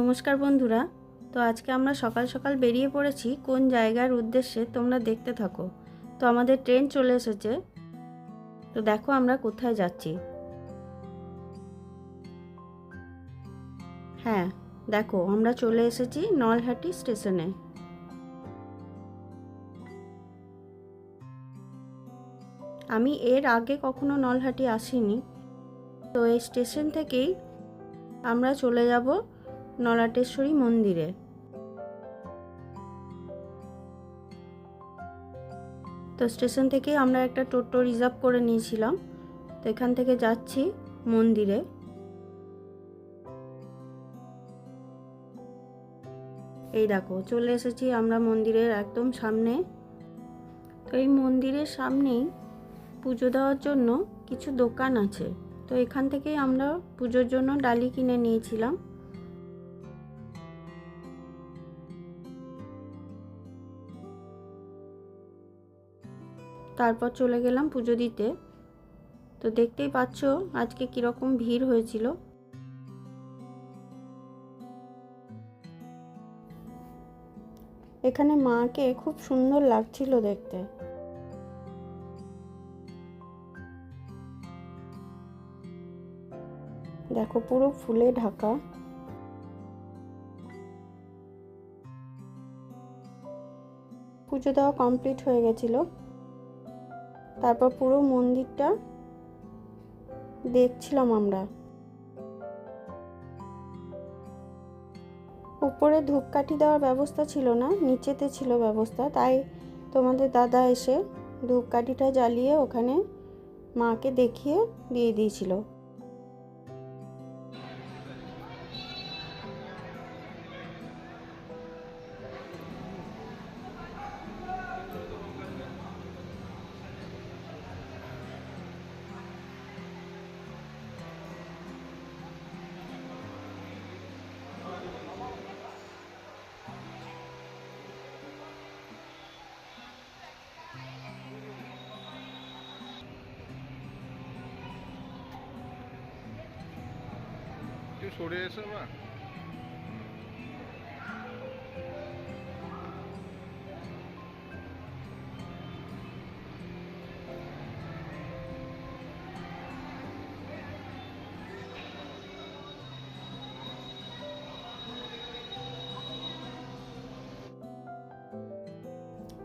নমস্কার বন্ধুরা। তো আজকে আমরা সকাল সকাল বেরিয়ে পড়েছি, কোন জায়গার উদ্দেশ্যে তোমরা দেখতে থাকো। তো আমাদের ট্রেন চলে এসেছে। তো দেখো আমরা কোথায় যাচ্ছি। হ্যাঁ দেখো আমরা চলে এসেছি নলহাটি স্টেশনে। আমি এর আগে কখনো নলহাটি আসিনি। তো এই স্টেশন থেকেই আমরা চলে যাব নলাটেশ্বরী মন্দিরে। তো স্টেশন থেকে আমরা একটা টোটো রিজার্ভ করে নিয়েছিলাম। তো এখান থেকে যাচ্ছি মন্দিরে। এই দেখো, চলে এসেছি আমরা মন্দিরের একদম সামনে। তো এই মন্দিরের সামনেই পুজো দেওয়ার জন্য কিছু দোকান আছে। তো এখান থেকেই আমরা পুজোর জন্য ডালি কিনে নিয়েছিলাম। তারপর চলে গেলাম পুজো দিতে। তো দেখতেই পাচ্ছ আজকে কীরকম ভিড় হয়েছিল। এখানে মাকে খুব সুন্দর লাগছিল দেখতে। দেখো পুরো ফুলে ঢাকা। পুজো দেওয়া কমপ্লিট হয়ে গেছিল। তারপর পুরো মন্দিরটা দেখছিলাম আমরা। উপরে ধূপকাঠি দেওয়ার ব্যবস্থা ছিল না, নিচেতে ছিল ব্যবস্থা, তাই তোমাদের দাদা এসে ধূপকাঠিটা জ্বালিয়ে ওখানে মাকে দেখিয়ে দিয়ে দিয়েছিল। সরে এসো বা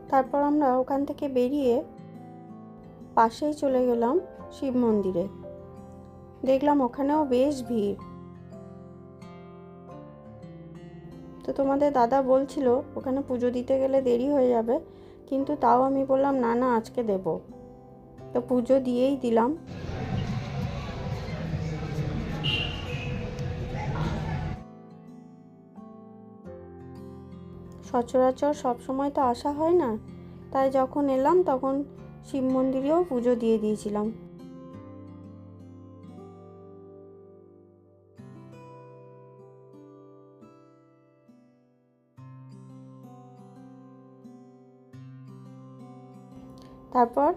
তারপর আমরা ওখান থেকে বেরিয়ে পাশেই চলে গেলাম শিব মন্দিরে। দেখলাম ওখানেও বেশ ভিড়। তো তোমাদের দাদা বলছিল ওখানে পুজো দিতে গেলে দেরি হয়ে যাবে, কিন্তু তাও আমি বললাম, না না, আজকে দেব। তো পুজো দিয়েই দিলাম। সচরাচর সব সময় তো আসা হয় না, তাই যখন এলাম তখন শিব মন্দিরেও পুজো দিয়ে দিয়েছিলাম। তারপর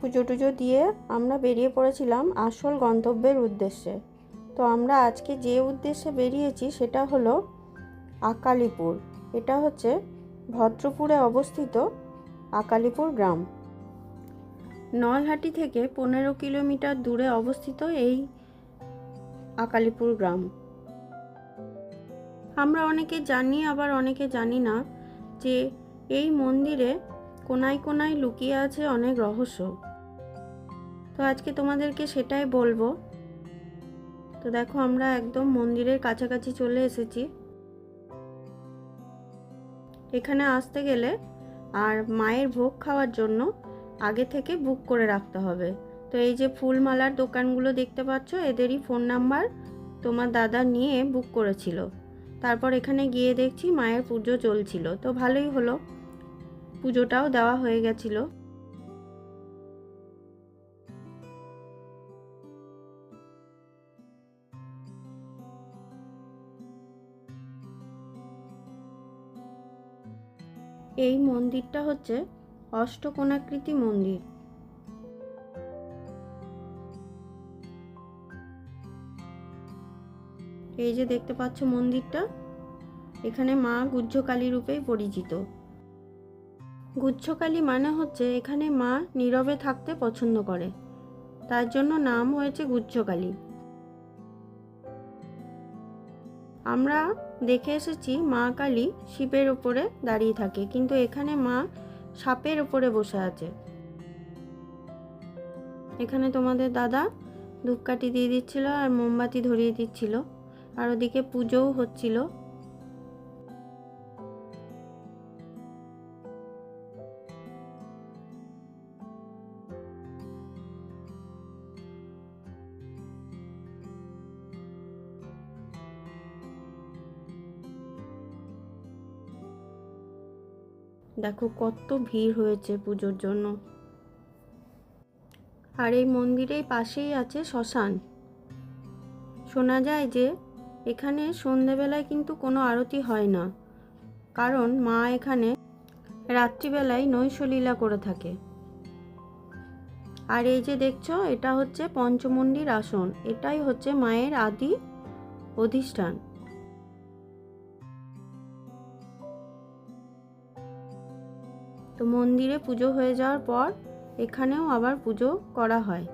পুজো টুজো দিয়ে আমরা বেরিয়ে পড়েছিলাম আসল গন্তব্যের উদ্দেশ্যে। তো আমরা আজকে যে উদ্দেশ্যে বেরিয়েছি সেটা হলো আকালিপুর। এটা হচ্ছে ভদ্রপুরে অবস্থিত আকালিপুর গ্রাম। নলহাটি থেকে পনেরো কিলোমিটার দূরে অবস্থিত এই আকালিপুর গ্রাম। আমরা অনেকে জানি, আবার অনেকে জানি না যে এই মন্দিরে কোনায় কোনায় লুকিয়ে আছে অনেক রহস্য। তো আজকে তোমাদেরকে সেটাই বলব। তো দেখো, আমরা একদম মন্দিরের কাছাকাছি চলে এসেছি। এখানে আসতে গেলে আর মায়ের ভোগ খাওয়ার জন্য আগে থেকে বুক করে রাখতে হবে। তো এই যে ফুলমালার দোকানগুলো দেখতে পাচ্ছ, এদেরই ফোন নাম্বার তোমার দাদা নিয়ে বুক করেছিল। তারপর এখানে গিয়ে দেখছি মায়ের পুজো চলছিল। তো ভালোই হলো। পুজোটাও দেওয়া হয়ে গেছিল। এই মন্দিরটা হচ্ছে অষ্টকোণাকৃতি মন্দির। এই যে দেখতে পাচ্ছ মন্দিরটা, এখানে মা গুজ্জকালী রূপেই পরিচিত। গুচ্ছকালী মানে হচ্ছে এখানে মা নীরবে থাকতে পছন্দ করে। তার জন্য নাম হয়েছে গুচ্ছকালী। আমরা দেখে এসেছি মা কালী শিবের ওপরে দাঁড়িয়ে থাকে, কিন্তু এখানে মা সাপের ওপরে বসে আছে। এখানে তোমাদের দাদা ধূপকাঠি দিয়ে দিচ্ছিল আর মোমবাতি ধরিয়ে দিচ্ছিল। আর ওদিকে পুজোও হচ্ছিল। দেখো কত ভিড় হয়েছে পুজোর জন্য। আর এই মন্দিরের পাশেই আছে শ্মশান। শোনা যায় যে, এখানে সন্ধেবেলায় কিন্তু কোনো আরতি হয় না। কারণ মা এখানে রাত্রিবেলায় নৈশলীলা করে থাকে। আর এই যে দেখছ, এটা হচ্ছে পঞ্চমন্ডির আসন। এটাই হচ্ছে মায়ের আদি অধিষ্ঠান। তো মন্দিরে পুজো হয়ে যাওয়ার পর এখানেও আবার পুজো করা হয়।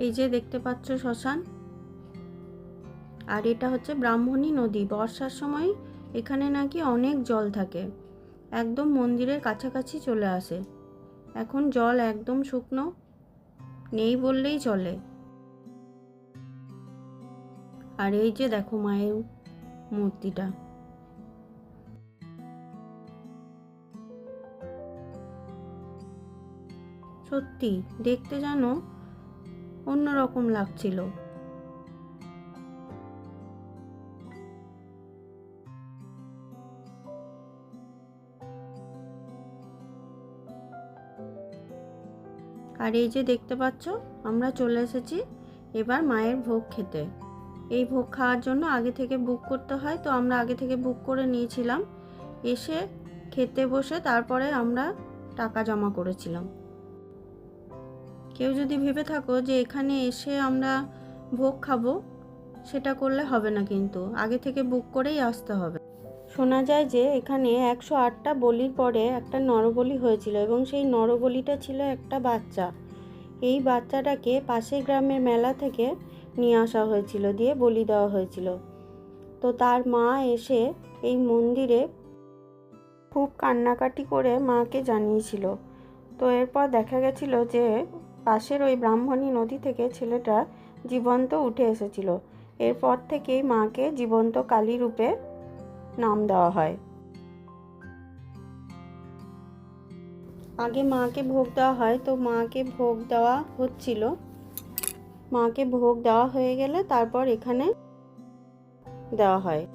এই যে দেখতে পাচ্ছ শ্মশান। আর এটা হচ্ছে ব্রাহ্মণী নদী। বর্ষার সময় এখানে নাকি অনেক জল থাকে। একদম মন্দিরের কাছাকাছি চলে আসে। এখন জল একদম শুকনো, নেই বললেই চলে। আর এই যে দেখো মায়ের মূর্তিটা। সত্যি, দেখতে যেন অন্যরকম লাগছিল। আর এই যে দেখতে পাচ্ছ, আমরা চলে এসেছি এবার মায়ের ভোগ খেতে। এই ভোগ খাওয়ার জন্য আগে থেকে বুক করতে হয়, তো আমরা আগে থেকে বুক করে নিয়েছিলাম। এসে খেতে বসে তারপরে আমরা টাকা জমা করেছিলাম। কেউ যদি ভেবে থাকো যে এখানে এসে আমরা ভোগ খাব, সেটা করলে হবে না কিন্তু। আগে থেকে বুক করেই আসতে হবে। শোনা যায় যে এখানে একশো আটটা বলির পরে একটা নরবলি হয়েছিল এবং সেই নরবলিটা ছিল একটা বাচ্চা। এই বাচ্চাটাকে পাশের গ্রামের মেলা থেকে নিয়ে আসা হয়েছিল, দিয়ে বলি দেওয়া হয়েছিল। তো তার মা এসে এই মন্দিরে খুব কান্নাকাটি করে মাকে জানিয়েছিল। তো এরপর দেখা গেছিল যে পাশের ওই ব্রাহ্মণী নদী থেকে ছেলেটা জীবন্ত উঠে এসেছিল। এরপর থেকেই মাকে জীবন্ত কালী রূপে নাম দেওয়া হয়। আগে মাকে ভোগ দেওয়া হয়, তো মাকে ভোগ দেওয়া হচ্ছিল। মাকে ভোগ দেওয়া হয়ে গেলে তারপর এখানে দেওয়া হয়।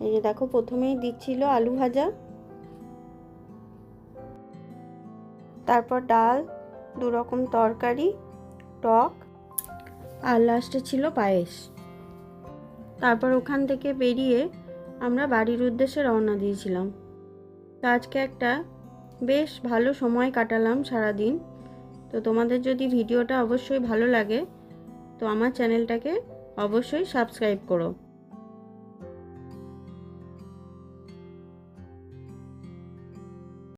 এই যে দেখো, প্রথমেই দিচ্ছিল আলু ভাজা। তারপর ডাল দু রকম তরকারি, টক, আর লাস্টে ছিল পায়েস। তারপর ওখান থেকে বেরিয়ে আমরা বাড়ির উদ্দেশ্যে রওনা দিয়েছিলাম। তো আজকে একটা বেশ ভালো সময় কাটালাম সারাদিন। তো তোমাদের যদি ভিডিওটা অবশ্যই ভালো লাগে, তো আমার চ্যানেলটাকে অবশ্যই সাবস্ক্রাইব করো।